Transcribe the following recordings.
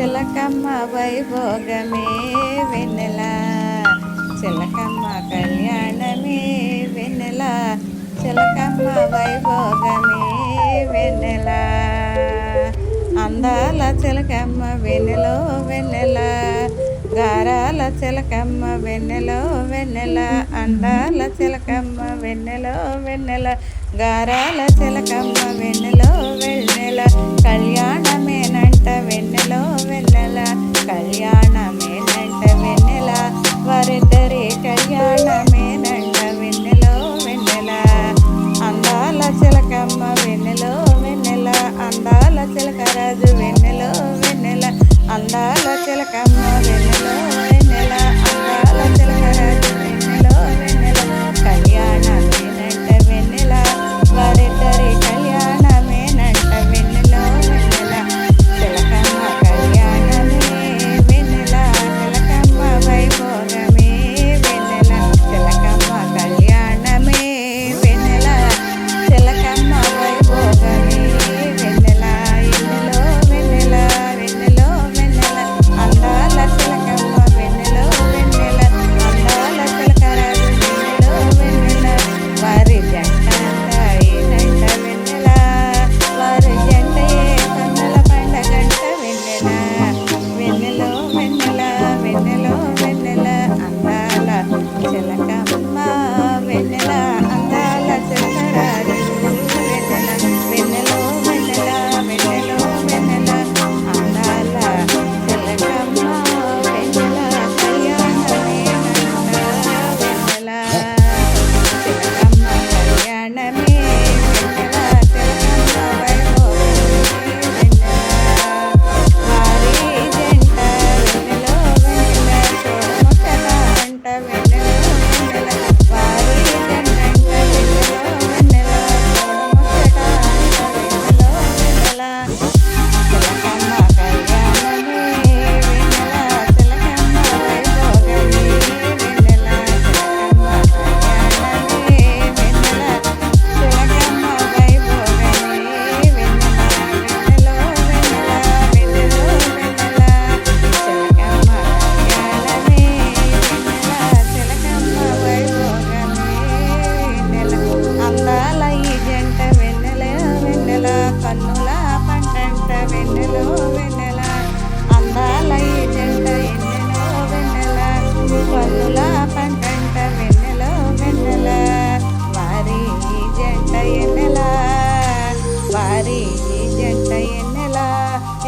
చిలకమ్మ వైభోగమే వెన్నెల. చిలకమ్మ కళ్యాణమే వెన్నెల. చిలకమ్మ వైభోగమే వెన్నెల. అందాల చిలకమ్మ వెన్నెలో వెన్నెల. గారాల చిలకమ్మ వెన్నెలో వెన్నెల. అందాల చిలకమ్మ వెన్నెలో వెన్నెల. గారాల చిలకమ్మ వెన్నెలో వెన్నెల. కళ్యాణ రాజు వెన్నెలో వెన్నెల అందాల చిలకమ్మ వెన్నెల.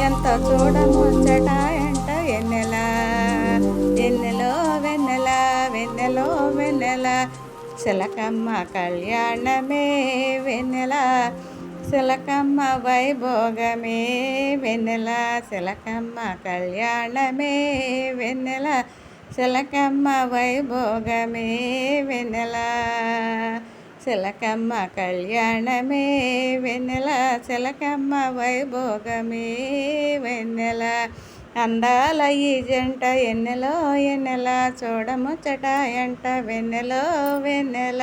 ఎంత చూడముచ్చట ఎంట వెన్నెల? ఎన్నెలో వెన్నెల వెన్నెలో వెన్నెల. చిలకమ్మ కళ్యాణమే వెన్నెల. శిలకమ్మ వైభోగమే వెన్నెల. శిలకమ్మ కళ్యాణమే వెన్నెల. శిలకమ్మ వైభోగమే వెన్నెల. చిలకమ్మ కళ్యాణమే వెన్నెల చిలకమ్మ వైభోగమే వెన్నెల అందాల ఈ జంట ఎన్నెలో ఎన్నెల చూడముచ్చట ఎంట వెన్నెలో వెన్నెల